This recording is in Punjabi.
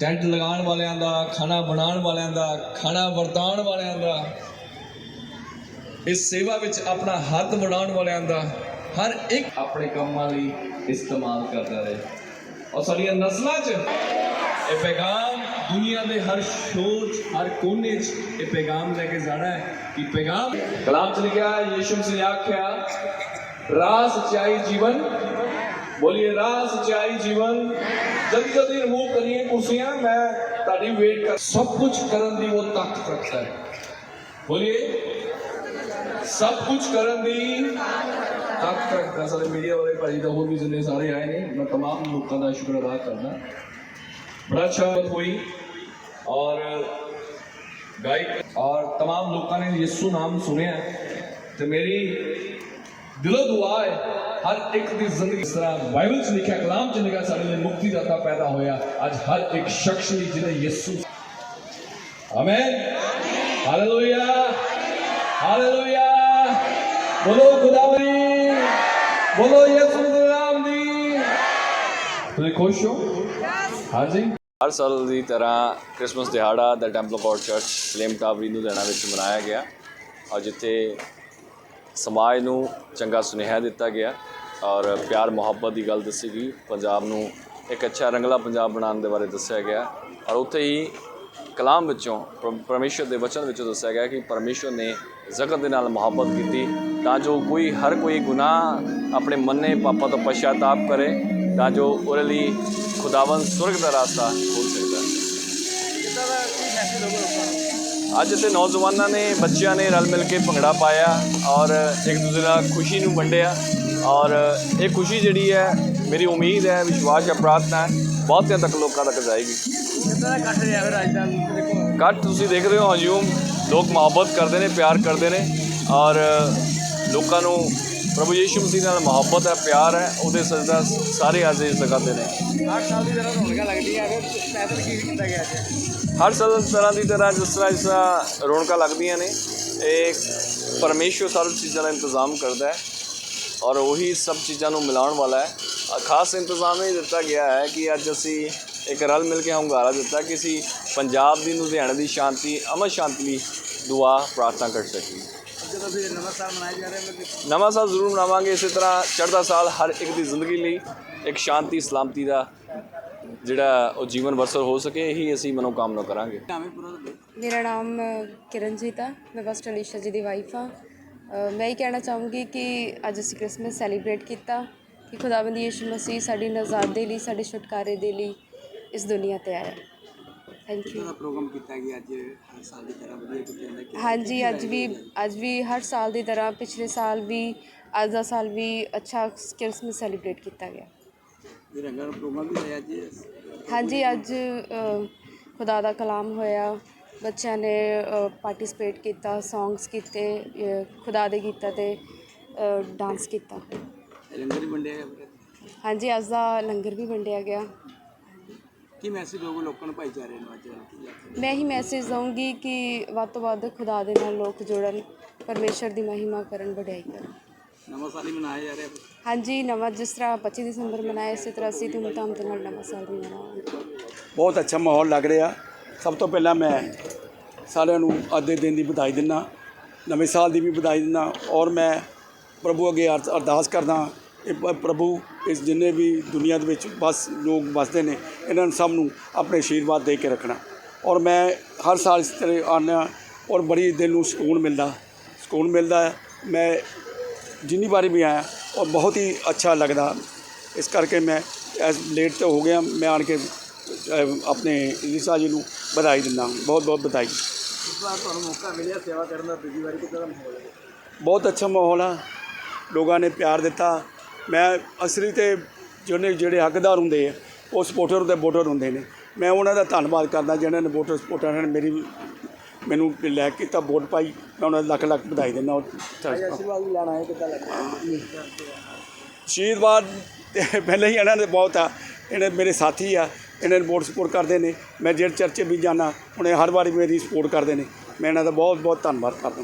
ਟੈਂਟ ਲਗਾਉਣ ਵਾਲਿਆਂ ਦਾ ਖਾਣਾ ਬਣਾਉਣ ਵਾਲਿਆਂ ਦਾ ਖਾਣਾ ਵਰਤਾਉਣ ਵਾਲਿਆਂ ਦਾ ਇਸ ਸੇਵਾ ਵਿੱਚ ਆਪਣਾ ਹੱਥ ਵਡਾਉਣ ਵਾਲਿਆਂ ਦਾ ਹਰ ਇੱਕ ਆਪਣੇ ਕੰਮਾਂ ਲਈ ਇਸਤੇਮਾਲ ਕਰਦਾ ਰਹੇ। ਔਰ ਸਾਡੀਆਂ ਨਸਲਾਂ 'ਚ ਇਹ ਪੈਗਾਮ ਦੁਨੀਆ ਦੇ ਹਰ ਸ਼ੋਰ 'ਚ, ਹਰ ਕੋਨੇ 'ਚ ਇਹ ਪੈਗਾਮ ਲੈ ਕੇ ਜਾਣਾ ਹੈ ਕਿ ਪੈਗਾਮ ਕਲਾਮ 'ਚ ਲਿਖਿਆ ਹੈ, ਯੀਸ਼ੂ ਮਸੀਹ ਨੇ ਆਖਿਆ ਰਾਹ ਸਚਾਈ ਜੀਵਨ ਬੋਲੀਏ ਰਾਹ ਸਚਾਈ ਜੀਵਨ ਜਲਦੀ ਜਲਦੀ ਰਿਮੂਵ ਕਰੀਏ ਕੁਰਸੀਆਂ ਮੈਂ ਤੁਹਾਡੀ ਵੇਟ ਕਰ ਸਭ ਕੁਝ ਕਰਨ ਦੀ ਉਹ ਤਾਕਤ ਰੱਖਦਾ ਹੈ ਬੋਲੀਏ ਸਭ ਕੁਝ ਕਰਨ ਦੀ ਤਾਕਤ ਰੱਖਦਾ ਸਾਰੇ ਮੀਡੀਆ ਵਾਲੇ ਭਾਜੀ ਦਾ ਹੋਰ ਵੀ ਜਿੰਨੇ ਸਾਰੇ ਆਏ ਨੇ ਮੈਂ तमाम ਲੋਕਾਂ ਦਾ ਸ਼ੁਕਰ ਅਦਾ ਕਰਦਾ ਬੜਾ ਅੱਛਾ ਹੋਈ ਔਰ ਗਾਇਕ ਔਰ तमाम ਲੋਕਾਂ ਨੇ ਯਿਸੂ ਨਾਮ ਸੁਣਿਆ ਤੇ ਮੇਰੀ ਦਿਲੋਂ ਦੁਆ ਹੈ, ਹਰ ਇੱਕ ਦੀ ਜ਼ਿੰਦਗੀ ਇਸ ਤਰ੍ਹਾਂ ਬਾਈਬਲ 'ਚ ਲਿਖਿਆ, ਕਲਾਮ 'ਚ ਲਿਖਿਆ, ਸਾਡੇ ਲਈ ਮੁਕਤੀ ਦਾਤਾ ਪੈਦਾ ਹੋਇਆ। ਅੱਜ ਹਰ ਇੱਕ ਸ਼ਖਸ ਲਈ ਜਿਹਨੇ ਯਿਸੂ ਆਮੇਨ ਹਾਲੇਲੂਇਆ ਹਾਲੇਲੂਇਆ ਬੋਲੋ ਖੁਦਾਵੰਦੀ ਬੋਲੋ ਯਿਸੂ ਦੇ ਨਾਮ ਦੀ। ਤੁਸੀਂ ਖੁਸ਼ ਹੋ? ਹਾਂਜੀ। ਹਰ ਸਾਲ ਦੀ ਤਰ੍ਹਾਂ ਕ੍ਰਿਸਮਸ ਦਿਹਾੜਾ ਦਾ Temple Court church Salem Tabri, Ludhiana ਵਿੱਚ ਮਨਾਇਆ ਗਿਆ। ਔਰ ਜਿੱਥੇ ਸਮਾਜ ਨੂੰ ਚੰਗਾ ਸੁਨੇਹਾ ਦਿੱਤਾ ਗਿਆ ਔਰ ਪਿਆਰ ਮੁਹੱਬਤ ਦੀ ਗੱਲ ਦੱਸੀ ਗਈ। ਪੰਜਾਬ ਨੂੰ ਇੱਕ ਅੱਛਾ ਰੰਗਲਾ ਪੰਜਾਬ ਬਣਾਉਣ ਦੇ ਬਾਰੇ ਦੱਸਿਆ ਗਿਆ। ਔਰ ਉੱਥੇ ਹੀ ਕਲਾਮ ਵਿੱਚੋਂ ਪਰ- ਪਰਮੇਸ਼ਰ ਦੇ ਵਚਨ ਵਿੱਚੋਂ ਦੱਸਿਆ ਗਿਆ ਕਿ ਪਰਮੇਸ਼ਰ ਨੇ ਜਗਤ ਦੇ ਨਾਲ ਮੁਹੱਬਤ ਕੀਤੀ ਤਾਂ ਜੋ ਕੋਈ, ਹਰ ਕੋਈ ਗੁਨਾਹ ਆਪਣੇ ਮੰਨੇ ਪਾਪਾਂ ਤੋਂ ਪਛਤਾਪ ਕਰੇ, ਤਾਂ ਜੋ ਉਹਦੇ ਲਈ ਖੁਦਾਵੰਦ ਸੁਰਗ ਦਾ ਰਸਤਾ ਖੋਲ ਸਕਦਾ। ਹੈ ਅੱਜ ਤੇ ਨੌਜਵਾਨਾਂ ਨੇ, ਬੱਚਿਆਂ ਨੇ ਰਲ ਮਿਲ ਕੇ ਭੰਗੜਾ ਪਾਇਆ ਔਰ ਇੱਕ ਦੂਜੇ ਨਾਲ ਖੁਸ਼ੀ ਨੂੰ ਵੰਡਿਆ ਔਰ ਇਹ ਖੁਸ਼ੀ ਜਿਹੜੀ ਹੈ, ਮੇਰੀ ਉਮੀਦ ਹੈ, ਵਿਸ਼ਵਾਸ ਹੈ ਪ੍ਰਾਰਥਨਾ ਹੈ, ਬਹੁਤਿਆਂ ਤੱਕ ਲੋਕਾਂ ਤੱਕ ਜਾਏਗੀ। ਕਿੱਦਾਂ ਕੱਟ ਰਿਹਾ ਫਿਰ ਅੱਜ ਦਾ ਕੱਟ ਤੁਸੀਂ ਦੇਖ ਰਹੇ ਹੋ, ਹਜੂਮ। ਲੋਕ ਮੁਹੱਬਤ ਕਰਦੇ ਨੇ, ਪਿਆਰ ਕਰਦੇ ਨੇ ਔਰ ਲੋਕਾਂ ਨੂੰ ਪ੍ਰਭੂ ਯੀਸ਼ੂ ਮਸੀਹ ਨਾਲ ਮੁਹੱਬਤ ਹੈ ਪਿਆਰ ਹੈ ਉਹਦੇ ਸਜਦਾ ਸਾਰੇ ਅੱਜ ਇਸ ਜਗ੍ਹਾ ਤੇ ਨੇ। 8 ਸਾਲ ਦੀ ਤਰ੍ਹਾਂ ਰੌਣਕਾਂ ਲੱਗਦੀਆਂ ਫਿਰ ਸਪੈਸ਼ਲ ਕੀ ਕੀਤਾ ਗਿਆ ਹਰ ਸਾਲ ਤਰ੍ਹਾਂ ਦੀ ਤਰ੍ਹਾਂ ਜਿਸ ਤਰ੍ਹਾਂ ਤਰ੍ਹਾਂ ਰੌਣਕਾਂ ਲੱਗਦੀਆਂ ਨੇ ਇਹ ਪਰਮੇਸ਼ਵਰ ਸਰਵ ਚੀਜ਼ਾਂ ਦਾ ਇੰਤਜ਼ਾਮ ਕਰਦਾ ਹੈ ਔਰ ਉਹੀ ਸਭ ਚੀਜ਼ਾਂ ਨੂੰ ਮਿਲਾਉਣ ਵਾਲਾ ਹੈ। ਖਾਸ ਇੰਤਜ਼ਾਮ ਇਹ ਦਿੱਤਾ ਗਿਆ ਹੈ ਕਿ ਅੱਜ ਅਸੀਂ ਇੱਕ ਰਲ ਮਿਲ ਕੇ ਹੰਗਾਰਾ ਦਿੱਤਾ ਕਿ ਅਸੀਂ ਪੰਜਾਬ ਦੀ ਲੁਧਿਆਣੇ ਦੀ ਸ਼ਾਂਤੀ ਅਮਨ ਸ਼ਾਂਤੀ ਲਈ ਦੁਆ ਪ੍ਰਾਰਥਨਾ ਕਰ ਸਕੀਏ। ਜਦੋਂ ਨਵਾਂ ਸਾਲ ਮਨਾਇਆ ਜਾ ਰਿਹਾ ਹੈ ਫਿਰ ਨਵਾਂ ਸਾਲ ਜ਼ਰੂਰ ਮਨਾਵਾਂਗੇ। ਇਸੇ ਤਰ੍ਹਾਂ ਚੜ੍ਹਦਾ ਸਾਲ ਹਰ ਇੱਕ ਦੀ ਜ਼ਿੰਦਗੀ ਲਈ ਇੱਕ ਸ਼ਾਂਤੀ ਸਲਾਮਤੀ ਦਾ ਜਿਹੜਾ ਉਹ ਜੀਵਨ ਬਸਰ ਹੋ ਸਕੇ ਇਹੀ ਅਸੀਂ ਮਨੋਕਾਮਨਾ ਕਰਾਂਗੇ। ਮੇਰਾ ਨਾਮ ਕਿਰਨਜੀਤ ਆ। ਮੈਂ ਬਸ ਅਲੀਸ਼ਾ ਜੀ ਦੀ ਵਾਈਫ ਆ। ਮੈਂ ਇਹ ਕਹਿਣਾ ਚਾਹੂੰਗੀ ਕਿ ਅੱਜ ਅਸੀਂ ਕ੍ਰਿਸਮਸ ਸੈਲੀਬ੍ਰੇਟ ਕੀਤਾ ਕਿ ਖੁਦਾਵੰਦ ਯਿਸੂ ਮਸੀਹ ਸਾਡੀ ਨਜ਼ਾਤ ਦੇ ਲਈ ਸਾਡੇ ਛੁਟਕਾਰੇ ਦੇ ਲਈ ਇਸ ਦੁਨੀਆ ਤੇ ਆਇਆ। ਥੈਂਕ ਯੂ ਦਾ ਪ੍ਰੋਗਰਾਮ ਕੀਤਾ ਗਿਆ ਅੱਜ? ਹਰ ਸਾਲ ਦੀ ਤਰ੍ਹਾਂ ਵਧੀਆ ਕੀਤਾ ਜਾਂਦਾ ਕਿ ਹਾਂਜੀ ਅੱਜ ਵੀ ਅੱਜ ਵੀ ਹਰ ਸਾਲ ਦੀ ਤਰ੍ਹਾਂ ਪਿਛਲੇ ਸਾਲ ਵੀ ਅੱਜ ਦਾ ਸਾਲ ਵੀ ਅੱਛਾ ਕ੍ਰਿਸਮਸ ਸੈਲੀਬ੍ਰੇਟ ਕੀਤਾ ਗਿਆ। ਇਹ ਰੰਗਾਂ ਦਾ ਪ੍ਰੋਗਰਾਮ ਵੀ ਹੋਇਆ ਅੱਜ? ਹਾਂਜੀ ਅੱਜ ਖੁਦਾ ਦਾ ਕਲਾਮ ਹੋਇਆ। ਬੱਚਿਆਂ ਨੇ ਪਾਰਟਿਸਿਪੇਟ ਕੀਤਾ ਸੌਂਗਸ ਕੀਤੇ ਖੁਦਾ ਦੇ ਗੀਤਾਂ ਤੇ ਡਾਂਸ ਕੀਤਾ। ਲੰਗਰ ਵੀ ਵੰਡਿਆ ਗਿਆ ਹਾਂਜੀ ਅੱਜ ਦਾ ਲੰਗਰ ਵੀ ਵੰਡਿਆ ਗਿਆ। ਕੀ ਮੈਸੇਜ ਦੋਗੇ ਲੋਕਾਂ ਨੂੰ ਭਾਈਚਾਰੇ ਨੂੰ ਅੱਜ? ਕੀ ਆਖਦੇ ਮੈਂ ਹੀ ਮੈਸੇਜ ਦਊਂਗੀ ਕਿ ਵੱਧ ਤੋਂ ਵੱਧ ਖੁਦਾ ਦੇ ਨਾਲ ਲੋਕ ਜੁੜਨ ਪਰਮੇਸ਼ਰ ਦੀ ਮਹਿਮਾ ਕਰਨ ਵਡਿਆਈ ਕਰਨ। ਨਵਾਂ ਸਾਲ ਹੀ ਮਨਾਇਆ ਜਾ ਰਿਹਾ। ਹਾਂਜੀ ਨਵਾਂ ਜਿਸ ਤਰ੍ਹਾਂ 25 ਦਸੰਬਰ ਮਨਾਇਆ ਇਸੇ ਤਰ੍ਹਾਂ ਅਸੀਂ ਧੂਮਧਾਮ ਦੇ ਨਾਲ ਨਵਾਂ ਸਾਲ ਵੀ ਮਨਾਵਾਂਗੇ। ਬਹੁਤ ਅੱਛਾ ਮਾਹੌਲ ਲੱਗ ਰਿਹਾ। ਸਭ ਤੋਂ ਪਹਿਲਾਂ ਮੈਂ ਸਾਰਿਆਂ ਨੂੰ ਅੱਜ ਦੇ ਦਿਨ ਦੀ ਵਧਾਈ ਦਿੰਦਾ ਨਵੇਂ ਸਾਲ ਦੀ ਵੀ ਵਧਾਈ ਦਿੰਦਾ ਔਰ ਮੈਂ ਪ੍ਰਭੂ ਅੱਗੇ ਅਰ- ਅਰਦਾਸ ਕਰਦਾ ਇਹ ਪ- ਪ੍ਰਭੂ ਇਸ ਜਿੰਨੇ ਵੀ ਦੁਨੀਆ ਦੇ ਵਿੱਚ ਬਸ ਲੋਕ ਵਸਦੇ ਨੇ ਇਹਨਾਂ ਨੂੰ ਸਭ ਨੂੰ ਆਪਣੇ ਆਸ਼ੀਰਵਾਦ ਦੇ ਕੇ ਰੱਖਣਾ। ਔਰ ਮੈਂ ਹਰ ਸਾਲ ਇਸ ਤਰ੍ਹਾਂ ਆਉਂਦਾ ਔਰ ਬੜੀ ਦਿਲ ਨੂੰ ਸਕੂਨ ਮਿਲਦਾ। ਸਕੂਨ ਮਿਲਦਾ ਹੈ। ਮੈਂ ਜਿੰਨੀ ਵਾਰੀ ਵੀ ਆਇਆ ਔਰ ਬਹੁਤ ਹੀ ਅੱਛਾ ਲੱਗਦਾ। ਇਸ ਕਰਕੇ ਮੈਂ ਐਸ ਲੇਟ ਤੇ ਹੋ ਗਿਆ ਮੈਂ ਆਣ ਕੇ ਅਹ, ਆਪਣੇ ਰੀਸਾ ਜੀ ਨੂੰ ਵਧਾਈ ਦਿੰਦਾ ਬਹੁਤ ਬਹੁਤ ਵਧਾਈ। ਇਸ ਵਾਰ ਤੁਹਾਨੂੰ ਮੌਕਾ ਮਿਲਿਆ ਸੇਵਾ ਕਰਨ ਦਾ ਦੂਜੀ ਵਾਰੀ ਕਿੱਦਾਂ ਦਾ ਮਾਹੌਲ ਹੈ? ਬਹੁਤ ਅੱਛਾ ਮਾਹੌਲ ਆ। ਲੋਕਾਂ ਨੇ ਪਿਆਰ ਦਿੱਤਾ। ਮੈਂ ਅਸਲੀ ਤੇ ਜਿਹੜੇ ਜਿਹੜੇ ਹੱਕਦਾਰ ਹੁੰਦੇ ਆ ਉਹ ਸਪੋਰਟਰ ਤੇ ਵੋਟਰ ਹੁੰਦੇ ਨੇ। ਮੈਂ ਉਹਨਾਂ ਦਾ ਧੰਨਵਾਦ ਕਰਦਾ ਜਿਹਨਾਂ ਨੇ ਵੋਟਰ ਸਪੋਰਟਰਾਂ ਨੇ ਮੇਰੀ ਮੈਨੂੰ ਲੈ ਕੇ ਤਾਂ ਵੋਟ ਪਾਈ ਮੈਂ ਉਹਨਾਂ ਦਾ ਲੱਖ ਲੱਖ ਵਧਾਈ ਦਿੰਦਾ ਔਰ ਆਸ਼ੀਰਵਾਦ ਵੀ ਲੈਣਾ ਹੈ ਕਿੱਦਾਂ ਲੱਗਦਾ? ਆਸ਼ੀਰਵਾਦ ਪਹਿਲੇ ਹੀ ਇਹਨਾਂ ਦੇ ਬਹੁਤ ਆ। ਇਹਨਾਂ ਮੇਰੇ ਸਾਥੀ ਆ ਇਹਨਾਂ ਨੇ ਵੋਟ ਸਪੋਰਟ ਕਰਦੇ ਨੇ। ਮੈਂ ਜਿਹੜੇ ਚਰਚੇ ਵੀ ਜਾਣਾ ਇਹ ਹਰ ਵਾਰੀ ਮੇਰੀ ਸਪੋਰਟ ਕਰਦੇ ਨੇ। ਮੈਂ ਇਹਨਾਂ ਦਾ ਬਹੁਤ ਬਹੁਤ ਧੰਨਵਾਦ ਕਰਦਾ।